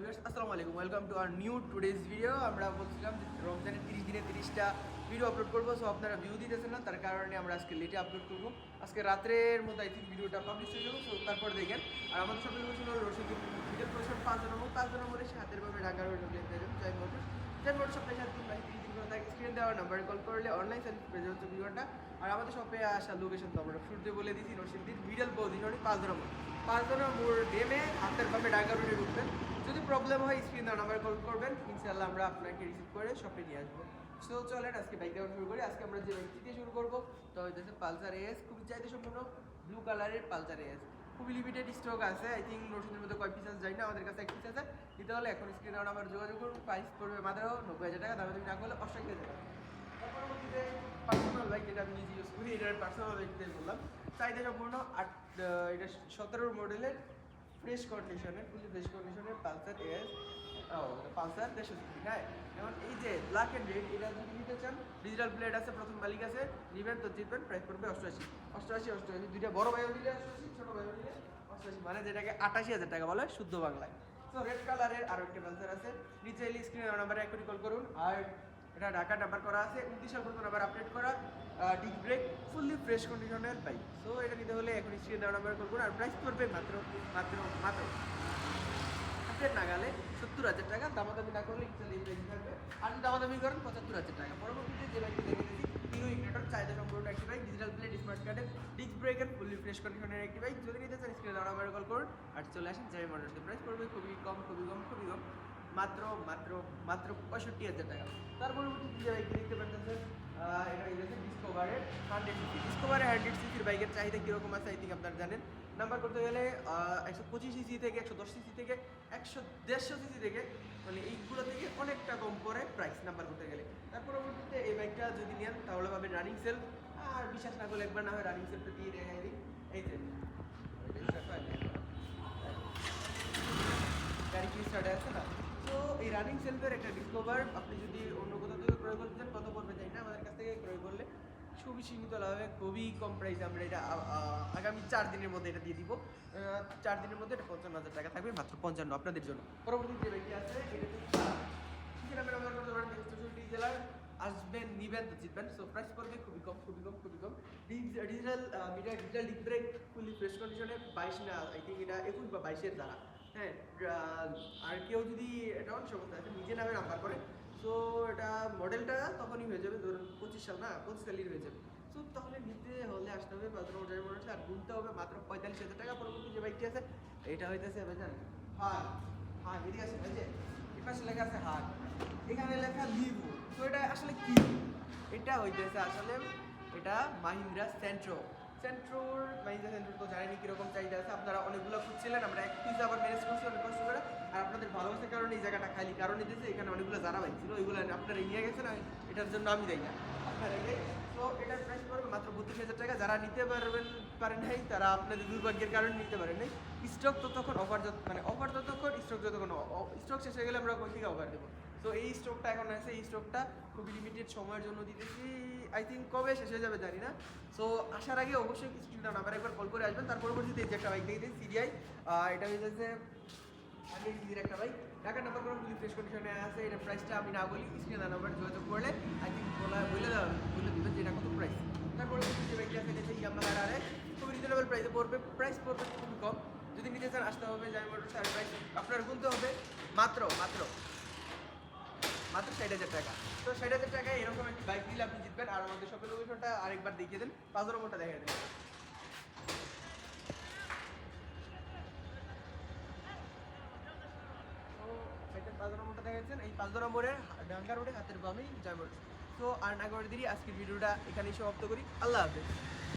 Viewers, আসসালামু আলাইকুম। Welcome to our new today's video আমরা বলছিলাম যে রমজানের তিরিশ দিনে তিরিশটা ভিডিও আপলোড করব। সো আপনারা ভিউ দিতেছেন না, তার কারণে আমরা আজকে লেটে আপলোড করব। আজকে রাত্রের মধ্যে আই থিঙ্ক ভিডিওটা পাবলিশ হয়ে যাব। সো তারপর দেখেন, আর আমাদের সাথে লোকেশন হলো রশিদ ভিডিও প্রদর্শন পাঁচ নম্বর পাঁচ নম্বরে সে হাতের ভাবে ঢাকা রোড যাবেন, জয় মোটর জয় মোটর সপ্তাহে সাত দিন তিরিশ দিন করে থাকে। স্ক্রিন নাম্বারে কল করলে অনলাইন সার্ভিস পেয়ে আর আমাদের শপে আসা লোকেশন তো আমরা শুরুতে বলে দিয়েছি নরসিংদীর মিডল পজিশনে পাঁচ নম্বর পাঁচ নম্বর মোড় নেমে হাতের ভাবে ঢাকা রোডে ঢুকবেন যদি প্রবলেম হয় স্ক্রিন নাম্বারে কল করবেন। ইনশাআল্লাহ আমরা আপনাকে রিসিভ করে শপে নিয়ে আসব। সো চলেন আজকে বাইক দেওয়া শুরু করি। আজকে আমরা যে বাইকটি দিয়ে শুরু করব, তো হইতেছে পালসার এস খুবই চাইতে সম্পূর্ণ ব্লু কালারের পালসার এস খুবই লিমিটেড স্টক আছে আই থিঙ্ক নরসিংদীর মধ্যে কয় পিস আছে যাই না, আমাদের কাছে এক পিস আছে। দিতে হলে এখন স্ক্রিন নাম্বার যোগাযোগ করুন। প্রাইস পড়বে মাত্র নব্বই হাজার টাকা দামে তুমি না করলে অষ্টাশি হাজার টাকা তার পরবর্তীতে পার্সোনাল বাইক যেটা আমি নিজে ইউজ করি, এটার পার্সোনাল বাইক বললাম। চাহিদা সম্পূর্ণ আট এটা সতেরো মডেলের ফ্রেশ কন্ডিশনের ফুলি ফ্রেশ কন্ডিশনের পালসার এস পালসার দেড়শো সিসি হ্যাঁ এখন এই যে ব্ল্যাক অ্যান্ড রেড এটা যদি নিতে চান ডিজিটাল প্লেট আছে, প্রথম মালিক আছে, নিবেন তো জিতবেন প্রাইস পড়বে অষ্টআশি অষ্টআশি অষ্টআশি, দুইটা বড় ভাইও দিলে অষ্টআশি, ছোট ভাইও দিলে অষ্টআশি মানে যেটাকে আটাশি হাজার টাকা বলে শুদ্ধ বাংলায়। তো রেড কালারের আরও একটা পালসার আছে, নিচে স্ক্রিনের নাম্বারে এক কল করুন, আর এটা ঢাকা নাম্বার করা আছে, উনত্রিশ সাল পর্যন্ত নাম্বার আপডেট করা ডিক ব্রেক ফুললি ফ্রেশ কন্ডিশনের বাইক সো এটা নিতে হলে এখন স্ক্রিন দেওয়া নাম্বার করব আর প্রাইস পড়বে মাত্র মাত্র মাত্র হাতের নাগালে সত্তর হাজার টাকা। দামাদামি না করলে ইনশাল্লাহ এই থাকবে। আর দামাদামি করেন, পঁচাত্তর হাজার টাকা। পরবর্তীতে যে বাইকটি দেখে দিয়েছি হিরো ইগনেটর চাহিদা সম্পূর্ণ একটি বাইক ডিজিটাল প্লেট স্মার্ট কার্ডের ডিস্ক ব্রেকের ফুললি ফ্রেশ কন্ডিশনের একটি বাইক যদি নিতে চান স্ক্রিনে দেওয়া নাম্বারে কল করুন, আর চলে আসেন যাই মডেলটি প্রাইস পড়বে খুবই কম খুবই কম খুবই কম। মাত্র মাত্র মাত্র পঁয়ষট্টি হাজার টাকা তার পরবর্তীতে যে বাইকটি দেখতে পাচ্ছেন এটা ডিসকভারের হান্ড্রেড সিসি ডিসকভারের হান্ড্রেড সিসির বাইকের চাহিদা কীরকম আছে আই থিঙ্ক আপনারা জানেন নাম্বার করতে গেলে একশো পঁচিশ সিসি থেকে একশো দশ সিসি থেকে একশো দেড়শো সিসি থেকে মানে এইগুলো থেকে অনেকটা কম পরে প্রাইস নাম্বার করতে গেলে তার পরবর্তীতে এই বাইকটা যদি নেন তাহলে পাবেন রানিং সেল আর বিশ্বাস না করলে একবার না হয় রানিং সেলটা দিয়ে দেখাই দিই এই যে গাড়ি কি স্টার্টে আছে না এই রানিং সেলফের একটা ডিসকভার আপনি যদি অন্য কোথাও থেকে ক্রয় করতে চান, কত পড়বে জানি না, আমাদের কাছ থেকে ক্রয় করলে খুবই সীমিত লাভে খুবই কম প্রাইসে আমরা এটা আগামী চার দিনের মধ্যে এটা দিয়ে দিব। চার দিনের মধ্যে এটা পঞ্চান্ন হাজার টাকা থাকবে, মাত্র পঞ্চান্ন আপনাদের জন্য। পরবর্তী যে ব্যক্তি আছে, এটা জেলার আসবেন, নিবেন তো জিতবেন। সো প্রাইস পড়বে খুবই কম খুবই কম খুবই কম। ডিজিটাল মিডিয়া ডিজিটাল ডিপ ফুলি ফ্রেশ কন্ডিশনে বাইশ না আই থিঙ্ক এটা একুশ বা বাইশের দ্বারা। হ্যাঁ আর কেউ যদি অনেক সমস্যা আছে নিজে নামে নাম্বার করে সো এটা মডেলটা তখনই হয়ে যাবে, ধরুন পঁচিশ সাল না, পঁচিশ সালের হয়ে যাবে। সো তাহলে নিতে হলে আসতে হবে পাঁচ মডেল মডেল আর গুনতে হবে মাত্র পঁয়তাল্লিশ হাজার টাকা, পরবর্তী যে বাইকটি আছে, এটা হইতেছে ভাইজান হ্যাঁ হ্যাঁ এদিকে আছে ভাই যে এপাশে লেখা আছে হাট এখানে লেখা লিভো তো এটা আসলে কি? এটা হইতেছে আসলে, এটা মাহিন্দ্রা সেন্ট্রো সেন্ট্রোর মাহিন্দ্রা সেন্ট্রো তো জানেনি কীরকম চাহিদা আছে। আপনারা অনেকগুলো খুঁজছিলেন, আমরা এক পিস আবার ম্যানেজ করছি, অনেক কষ্ট করে। আর আপনাদের ভালোবাসার কারণে এই জায়গাটা খালি কারণ দিয়েছে, এখানে অনেকগুলো যারা বাইক ছিল, ওইগুলো আপনারা নিয়ে গেছেন এটার জন্য আমি যাই না। আপনারা তো এটার মাত্র বত্রিশ হাজার টাকা। যারা নিতে পারবেন, পারেন নাই, তারা আপনাদের দুর্ভাগ্যের কারণে নিতে পারেন নাই। স্টক ততক্ষণ অফার যত মানে অফার যতক্ষণ স্টক যতক্ষণ স্টক শেষ হয়ে গেলে আমরা কোন থেকে অফার দেবো? তো এই স্টকটা এখন আছে, এই স্টকটা খুবই লিমিটেড সময়ের জন্য দিতেছি। আই থিঙ্ক কবে শেষ হয়ে যাবে জানি না। সো আসার আগে অবশ্যই স্ক্রিনটা নাম্বার একবার কল করে আসবেন। তার পরবর্তীতে এই যে একটা বাইক দেখে সিডিআই এটা হচ্ছে হান্ড্রেড সিজির একটা বাইক টাকার নাম্বার করে ফুলি ফ্রেশ কন্ডিশনে আছে এটা প্রাইসটা আমি না বলি স্ক্রিনে নাম্বার যোগাযোগ করলে আই থিঙ্ক বলা বলে দেওয়া বলে দেবেন যে এটা কত প্রাইস তারপরে যে বাইকটি আছে, এটা ইয়ামা আর খুবই রিজনেবল প্রাইসে পড়বে। প্রাইস পড়বে খুবই কম। যদি নিতে চান, আসতে হবে জামি মোটর সাড়ে প্রাইস আপনার গুনতে হবে মাত্র মাত্র। মাত্র ষাট হাজার টাকা। তো ষাট টাকায় এরকম একটি বাইক নিলে আপনি জিতবেন। আর আমাদের শপের লোকেশনটা আরেকবার দেখিয়ে দেন। পাঁচ নম্বরটা দেখিয়ে দেন। তো পাঁচ নম্বরটা দেখাচ্ছেন। এই পাঁচ নম্বরে ডাঙ্গা রোডে হাতের বামেই জয়মোট তো আর না করে আজকের ভিডিওটা এখানেই সমাপ্ত করি। আল্লাহ হাফেজ।